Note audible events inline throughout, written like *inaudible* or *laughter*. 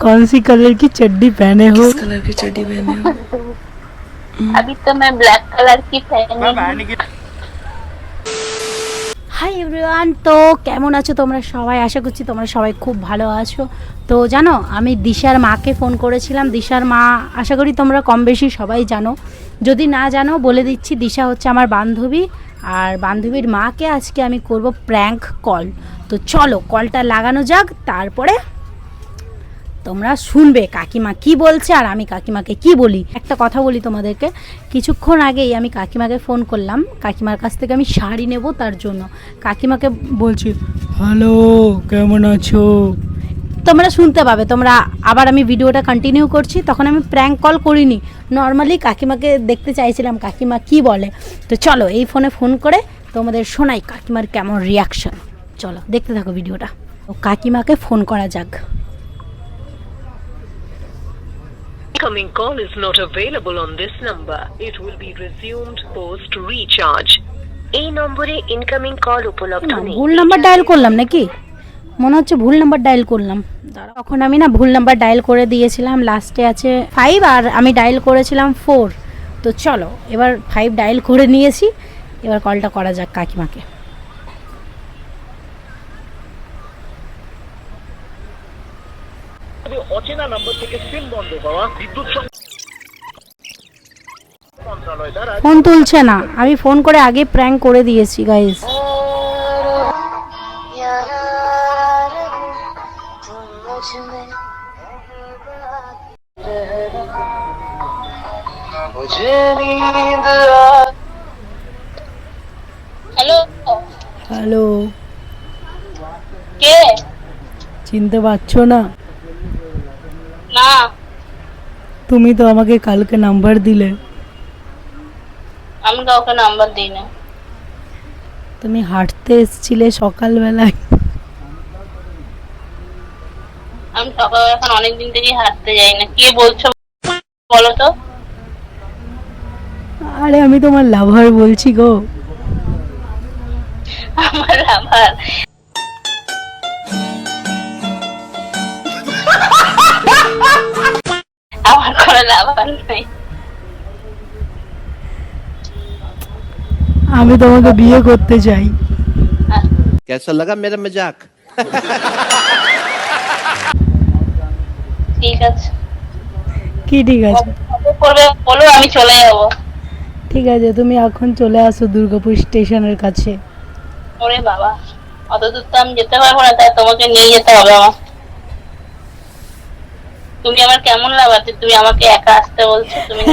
कौन सी कलर की चड्डी पहने हो किस कलर की चड्डी पहने हो *laughs* अभी तो मैं ब्लैक कलर की पहनी हूँ। হাই এভরিওয়ান তো কেমন আছো তোমরা সবাই আশা করছি তোমরা সবাই খুব ভালো আছো তো জানো আমি দিশার মাকে ফোন করেছিলাম দিশার মা আশা করি তোমরা কম বেশি সবাই জানো যদি না জানো বলে দিচ্ছি দিশা হচ্ছে আমার বান্ধবী আর বান্ধবীর মাকে আজকে আমি করব প্র্যাঙ্ক কল তো চলো কলটা লাগানো যাক তারপরে তোমরা শুনবে কাকিমা কি বলছে আর আমি কাকিমাকে কি বলি। একটা কথা বলি তোমাদেরকে। কিছুক্ষণ আগেই আমি কাকিমাকে ফোন করলাম। কাকিমার কাছ থেকে আমি শাড়ি নেব তার জন্য। কাকিমাকে বলছি হ্যালো কেমন আছো? তোমরা শুনতে পাবে। তোমরা আবার আমি ভিডিওটা কন্টিনিউ করছি। তখন আমি প্র্যাঙ্ক কল করিনি। নর্মালি কাকিমাকে দেখতে চাইছিলাম কাকিমা কি বলে। তো চলো এই ফোনে ফোন করে তোমাদের শোনাই কাকিমার কেমন রিয়াকশন চলো দেখতে থাকো ভিডিওটা কাকিমাকে ফোন করা যাক। Incoming call is not available on this number. It will be resumed post recharge. এই নম্বরে ইনকামিং কল উপলব্ধ নেই। ভুল নাম্বার ডায়াল করলাম নাকি? মনে হচ্ছে ভুল নাম্বার ডায়াল করলাম। তখন আমি না ভুল নাম্বার ডায়াল করে দিয়েছিলাম। লাস্টে আছে ফাইভ আর আমি ডায়াল করেছিলাম ফোর তো চলো এবার ফাইভ ডায়াল করে নিয়েছি। এবার কলটা করা যাক কাকিমাকে। নাম্বার থেকে সিম বন্ধ হওয়া বিদ্যুৎ মন্ত্রণালয় দ্বারা ফোন তুলছে না। আমি ফোন করে আগে প্র্যাঙ্ক করে দিয়েছি গাইস হ্যালো। হ্যালো। কে? চিনতে পারছ না? তুমি তো আমাকে কালকে নাম্বার দিলে। আমি কাউকে নাম্বার দিই না তুমি হাঁটতে এসছিলে সকালবেলায়। আমি সকালে এখন অনেক দিন থেকেই হাঁটতে যাই না। কে বলছো বলো তো। আরে আমি তোমার লাভার বলছি গো। আমার নেই। আমি তোমাকে বিয়ে করতে চাই। কেসা লাগা মেরা মজাক ঠিক আছে। কি ঠিক আছে? বলো আমি চলে যাব। ঠিক আছে তুমি এখন চলে আসো দুর্গাপুর স্টেশনের কাছে। ওরে বাবা অত দূর তো আমি যেতে পারব না তাই তোমাকে নিয়ে যেতে হবে আমার। তুমি আমার কেমন লাগাতে তুমি আমাকে একা আসতে বলছো তুমি। *laughs*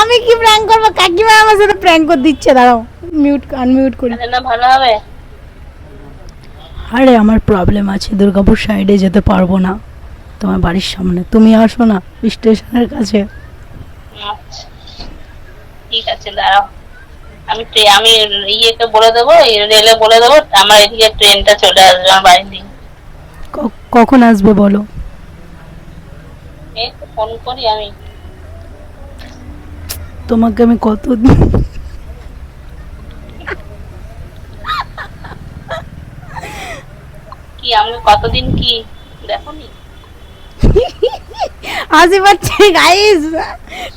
আমি কি প্র্যাঙ্ক করব? কাকিমা আমার সাথে প্র্যাঙ্ক করে দিচ্ছে দাঁড়াও মিউট আনমিউট করি। না ভালো হবে? আরে আমার প্রবলেম আছে দুর্গাপুর সাইডে যেতে পারব না। তোমার বাড়ির সামনে। তুমি আসো না স্টেশনের কাছে। আচ্ছা ঠিক আছে দাঁড়াও। আমি আমি ইয়েকে বলে দেবো এই রেলে বলে দেবো আমার এদিকে ট্রেনটা চলে আসবে আমার বাড়ির দিকে। কখন আসবে বলো? এই তো ফোন করি আমি। তোমাকে আমি কত কি আমি কতদিন কি? দেখো নি হাসি পাচ্ছে গাইস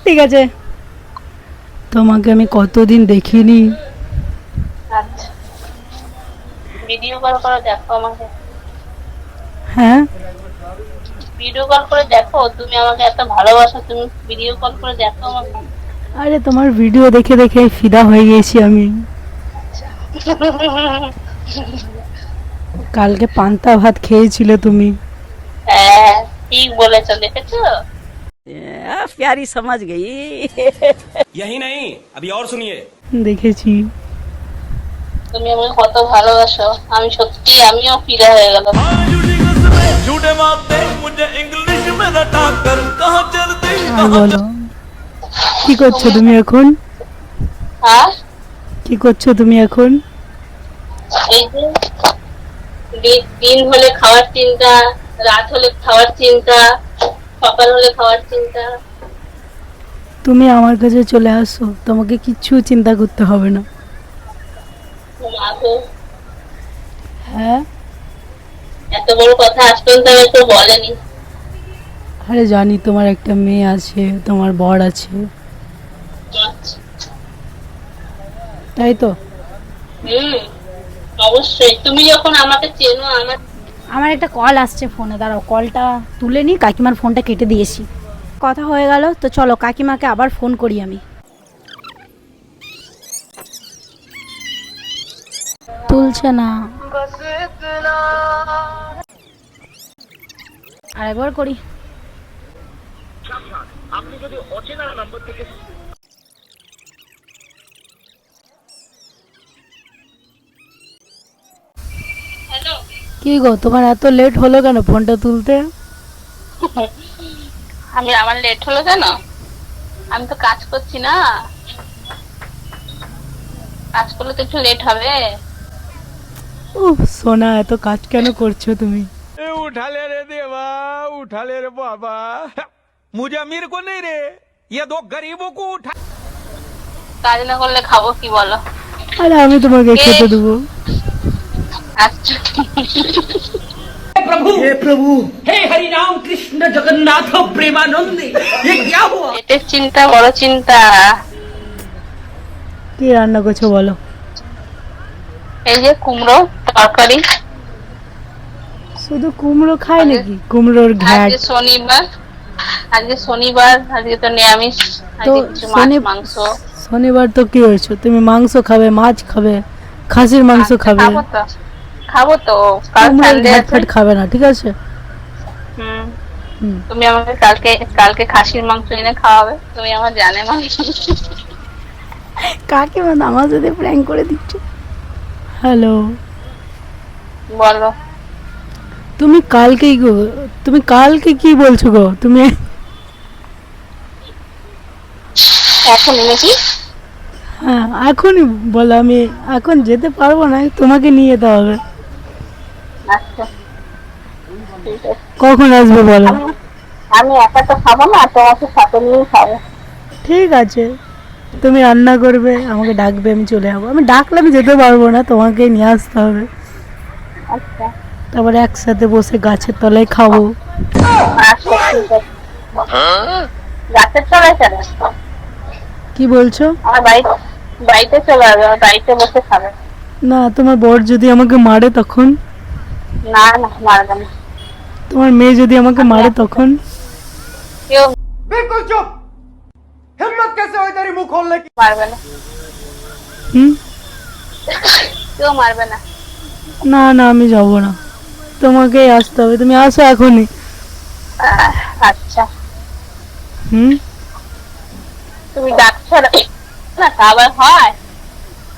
ঠিক আছে। তোমাকে আমি কতদিন দেখিনি। আচ্ছা। ভিডিও কল করে দেখো আমাকে। হ্যাঁ ভিডিও কল করে দেখো তুমি আমাকে এত ভালোবাসো তুমি ভিডিও কল করে দেখো আমাকে আরে তোমার ভিডিও দেখে দেখে ফিদা হয়ে গেছি আমি কালকে পান্তা ভাত খেয়েছিলে তুমি হ্যাঁ ঠিক বলেছো দেখেছো प्यारी समझ गई यही नहीं अभी और सुनिए দেখেছি তুমি আমাকে কত ভালোবাসো আমি সত্যি আমিও ফিরে হয়ে গেলাম झूठे बातें मुझे इंग्लिश में रटा कर कहा चलती আর বলো কি করছো তুমি এখন হ্যাঁ কি করছো তুমি এখন এই যে দি- দিন হলে খাওয়ার চিন্তা রাত হলে খাওয়ার চিন্তা সকাল হলে খাওয়ার চিন্তা তুমি আমার কাছে চলে আসো তোমাকে কিচ্ছু চিন্তা করতে হবে না ঘুমাবো হ্যাঁ এত বড় কথা আজ পর্যন্ত বলেনি। আরে জানি তোমার একটা মেয়ে আছে তোমার বর আছে। তাই তো? হুম অবশ্যই। তুমি যখন আমাকে চেনো আমার আমার একটা কল আসছে ফোনে দাঁড়াও কলটা তুলে নি কাকিমার ফোনটা কেটে দিয়েছি। কথা হয়ে গেল তো চলো কাকিমাকে আবার ফোন করি আমি। তুলছে না। আরেকবার করি। আপনি যদি অচেনা নাম্বার থেকে কি গো তোমার এত লেট হলো কেন ফোনটা তুলতে? আমি আমার লেট হলো কেন? আমি তো কাজ করছি না। কাজ করলে তো একটু লেট হবে। ও সোনা এত কাজ কেন করছ তুমি? উঠালে রে দেবা উঠালে রে বাবা। কো নেই রে দো কো উঠা কাজ না করলে খাব কি বলো? আরে আমি তোমাকে খেতে দেবো। আচ্ছা। প্রভু। হে প্রভু। হে হরি কৃষ্ণ জগন্নাথ প্রেমানন্দে। চিন্তা। কি রান্না করছ বলো? এই যে কুমড়ো। তরকারি শুধু কুমড়ো খায় নাকি? কুমড়োর ঘ্যাট। আজকে শনিবার। আজকে শনিবার আজকে তো নিরামিষ আজকে মাংস। শনিবার তো কি হয়েছে? তুমি মাংস খাবে মাছ খাবে খাসির মাংস আচ্ছা, খাবে। খাব তো। কাল কুমড়োর সানডে আছে। খাবে না ঠিক আছে? হুম। হুম। তুমি আমাকে কালকে কালকে খাসির মাংস এনে খাওয়াবে তুমি আমার জানে মাংস। কাকে মানে আমার সাথে প্র্যাঙ্ক করে দিচ্ছে। হ্যালো বলো। তুমি কালকে গো তুমি কালকে কি বলছো গো? তুমি এখন নাকি হ্যাঁ এখনই বলো আমি এখন যেতে পারব না তোমাকে নিয়ে যেতে হবে। আচ্ছা। কখন আসবে বলো? আমি একা তো খাব না তোমাকে সাথে নিয়ে খাব। ঠিক আছে তুমি রান্না করবে আমাকে ডাকবে আমি চলে যাব। আমি ডাকলে আমি যেতে পারব না তোমাকে নিয়ে আসতে হবে। আচ্ছা। তারপরে একসাথে বসে গাছের তলায় খাব। কি বলছো? না তোমার বর যদি আমাকে মারে তখন? না না তোমার মেয়ে যদি আমাকে মারে তখন? মারবে না। হুম? কেউ মারবে না। না না আমি যাব না। তোমাকেই আসতে হবে। তুমি আসো এখনই। আচ্ছা। হুম? তুমি ডাকছো না? আবার হয়।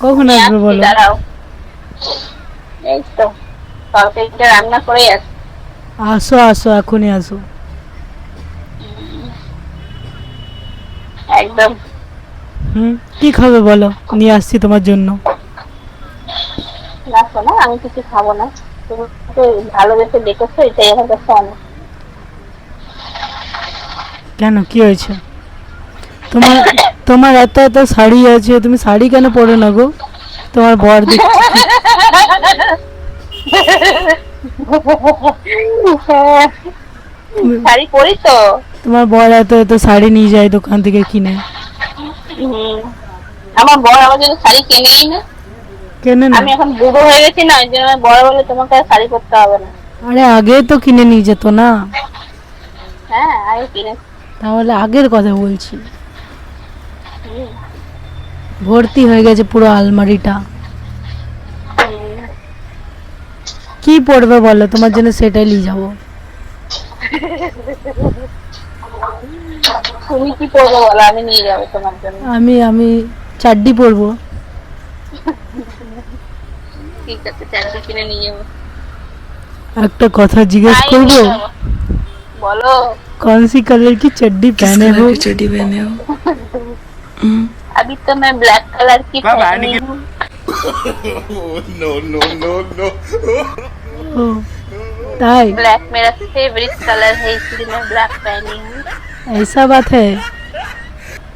কখন আসবে বলো? এই তো তরকারিটা রান্না করে আসছি আসো আসো এখনই আসো। একদম। হুম? কি খাবে বলো? নিয়ে আসছি তোমার জন্য। না আমি কিছু খাব না। তুমি তো ভালোবেসে এটাই আমার কাছে অনেক। কেন? কি হয়েছে? তোমার তোমার এত এত শাড়ি আছে তুমি শাড়ি কেন পরো না গো? তোমার বর দেখছি শাড়ি পরি তো। তোমার বর এত এত শাড়ি নিয়ে যায় দোকান থেকে কিনে। আমার বড় আমার জন্য শাড়ি কেনেই না। কেনে না। আমি এখন বুড়ো হয়ে গেছি না ওই জন্য বড় বলে তোমাকে আর শাড়ি পরতে হবে না। আরে আগে তো কিনে নিয়ে যেত না। হ্যাঁ আগে কিনে। তাহলে আগের কথা বলছি। ভর্তি হয়ে গেছে পুরো আলমারিটা। কি পড়বে বলো? তোমার জন্য সেটাই নিয়ে যাব। তুমি কি পরবে বলো? আমি নিয়ে যাব তোমার জন্য। আমি আমি চাড্ডি পরবো। ঠিক আছে চারটে কিনে নিয়ে যাবো একটা কথা জিজ্ঞেস তাই করবো নিয়ে যাবো। বলো कौन सी कलर की चड्डी पहने हो अभी तो मैं ब्लैक कलर की पहनी हूँ No, no, no, no. ओ, ताई ब्लैक मेरा फेवरेट कलर है इसलिए मैं ब्लैक पहनी हूँ ऐसा बात है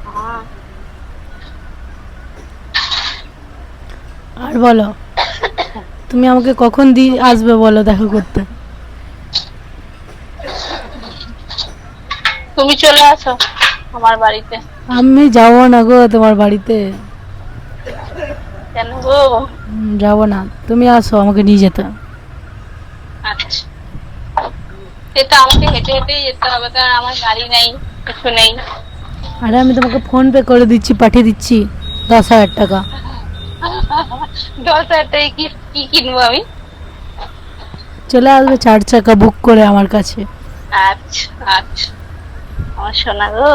हाँ আর বলো তুমি আমাকে কখন দি আসবে বলো দেখা করতে? তুমি চলে আসো আমার বাড়িতে। আমি যাব না গো তোমার বাড়িতে। কেন গো? যাব না। তুমি আসো আমাকে নিয়ে যেতে। আচ্ছা। সেটা আমাকে হেঁটে হেঁটে যেতে হবে কারণ আমার গাড়ি নেই কিছু নেই। আরে আমি তোমাকে ফোন পে করে দিচ্ছি পাঠিয়ে দিচ্ছি দশ হাজার টাকা। দশ হাজার টাকায় কি কি কিনবো আমি? চলে আসবে চার চাকা বুক করে আমার কাছে। আচ্ছা আচ্ছা। আমার সোনা গো।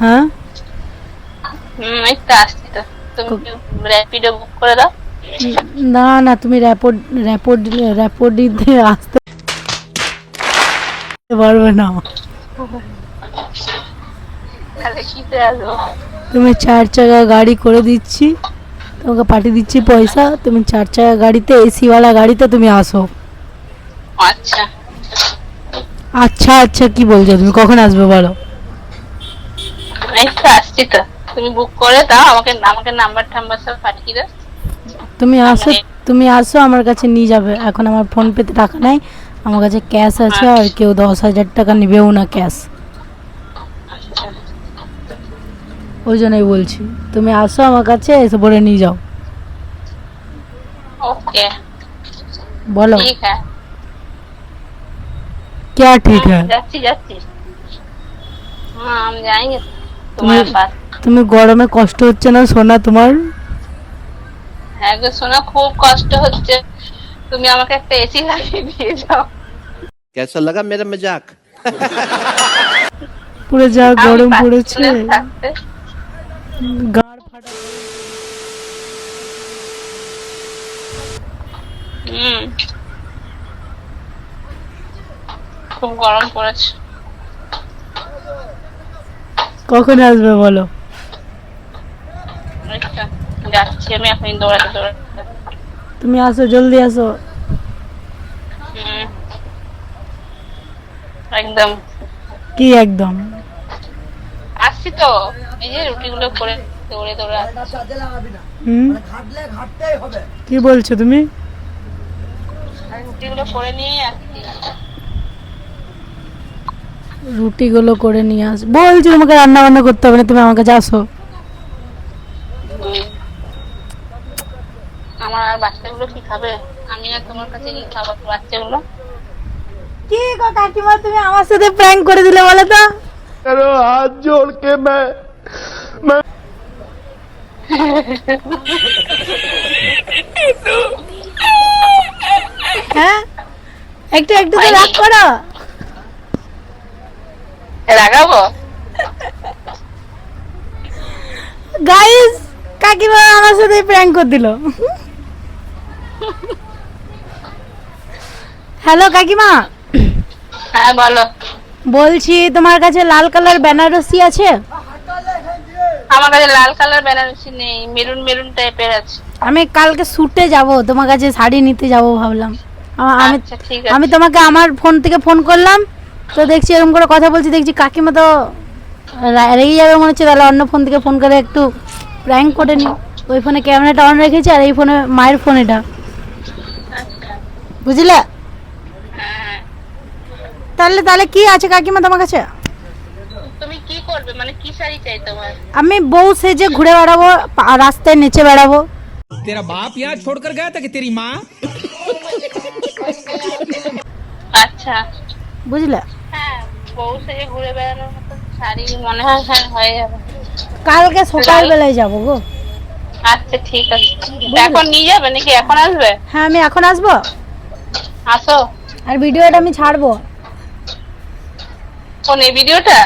হ্যাঁ? হুম এই তো আসছি তো। তুমি র্যাপিডো বুক করে দাও? না না তুমি আসতে পারবে না। তাহলে কিসে আসব? তুমি চার চাকা গাড়ি করে দিচ্ছি তোমাকে পাঠিয়ে দিচ্ছি পয়সা তুমি চার চাকা গাড়িতে এসিওয়ালা গাড়িতে তুমি আসো। আচ্ছা। আচ্ছা আচ্ছা কি বলছো তুমি? কখন আসবে বলো? আসছি তো। তুমি বুক করে দাও আমাকে আমাকে নাম্বার টাম্বার সব পাঠিয়ে দাও। তুমি আসো তুমি আসো আমার কাছে নিয়ে যাবে। এখন আমার ফোন পেতে টাকা নাই আমার কাছে ক্যাশ আছে আর কেউ দশ হাজার টাকা নেবেও না ক্যাশ আচ্ছা ওই জন্যই বলছি তুমি আসো আমার কাছে এসে বলে নিয়ে যাও ओके বলো ठीक है क्या ठीक है যাচ্ছি যাচ্ছি हाँ हम जाएंगे तुम्हारे पास তুমি গরমে কষ্ট হচ্ছে না সোনা তোমার হ্যাঁ গো শোনা খুব কষ্ট হচ্ছে তুমি আমাকে একটা এসি লাগিয়ে দিয়ে যাও कैसा लगा मेरा मजाक পুরো যা আমি গরম পাচ্ছি পড়েছে না থাকতে। গাড় ফাটা। হুম। খুব গরম পড়েছে। কখন আসবে বলো? যাচ্ছি আমি এখন দৌড়াতে দৌড়াতে। তুমি আসো জলদি আসো। একদম। কি একদম? আসছি তো। এই যে রুটিগুলো করে দৌড়ে দৌড়ে কি বলছো তুমি? রুটিগুলো করে নিয়ে আসছি। রুটিগুলো করে নিয়ে আস বলছি তোমাকে রান্না বান্না করতে হবে না তুমি আমার কাছে আসো আমার আর বাচ্চাগুলো কি খাবে? আমি আর তোমার কাছে কি খাব? বাচ্চাগুলো? কি গো কাকিমা তুমি আমার সাথে প্র্যাঙ্ক করে দিলে বলে তো। चलो हाथ जोड़ के मैं হ্যাঁ একটু একটু তো রাগ করো লাগাবো গাইস কাকিমা আমার সাথে প্র্যাঙ্ক করে দিল হ্যালো কাকিমা হ্যাঁ বলো বলছি তোমার কাছে লাল কালার বেনারসি আছে? আমার কাছে লাল কালার বেনারসি নেই মেরুন মেরুন টাইপের আছে। আমি কালকে শুটে যাব তোমার কাছে শাড়ি নিতে যাব ভাবলাম। আমি আচ্ছা ঠিক আমি তোমাকে আমার ফোন থেকে ফোন করলাম তো দেখছি এরকম করে কথা বলছি দেখছি কাকিমা তো রেগে যাবে মনে হচ্ছে তাহলে অন্য ফোন থেকে ফোন করে একটু প্র্যাঙ্ক করে নি ওই ফোনে ক্যামেরাটা অন রেখেছি আর এই ফোনে মায়ের ফোন এটা। বুঝলে? হ্যাঁ। তাহলে তাহলে কি আছে কাকিমা তোমার কাছে? তুমি কি করবে? মানে কি শাড়ি চাই তোমার? আমি বউ সেজে ঘুরে বেড়াবো রাস্তায় নেচে বেড়াবো। তেরা বাপ ইয়া ছোড় কর গয়া তাকে তেরি মা আচ্ছা। বুঝলে? হ্যাঁ বউ সেজে ঘুরে বেড়ানোর মতো শাড়ি মনে হয় হয়ে যাবে। কালকে সকাল বেলায় যাব গো। আচ্ছা ঠিক আছে। এখন নিয়ে যাবে নাকি? এখন আসবে? হ্যাঁ আমি এখন আসব? আসো। আর ভিডিওটা আমি ছাড়বো। কোন এই ভিডিওটা?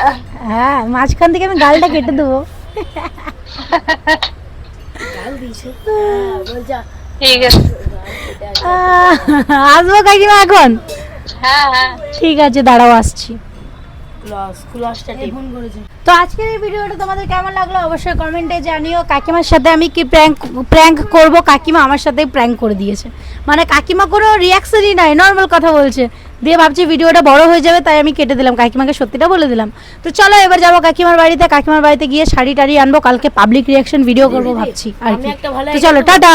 হ্যাঁ মাঝখান থেকে আমি গালটা কেটে দেবো। ঠিক আছে। আসব কাকিমা এখন? হ্যাঁ হ্যাঁ। ঠিক আছে দাঁড়াও আসছি। তো আজকের এই ভিডিওটা তোমাদের কেমন লাগল অবশ্যই কমেন্টে জানিও। কাকিমার সাথে আমি কি প্র্যাঙ্ক প্র্যাঙ্ক করব? কাকিমা আমার সাথেই প্র্যাঙ্ক করে দিয়েছে। মানে কাকিমা কোনো রিয়াকশনই নাই নর্মাল কথা বলছে। দিয়ে ভাবছি ভিডিওটা বড় হয়ে যাবে তাই আমি কেটে দিলাম। কাকিমাকে সত্যিটা বলে দিলাম। তো চলো এবার যাব কাকিমার বাড়িতে। কাকিমার বাড়িতে গিয়ে শাড়ি টাড়ি আনব কালকে পাবলিক রিয়াকশন ভিডিও করব ভাবছি আর কি। তো চলো টাটা!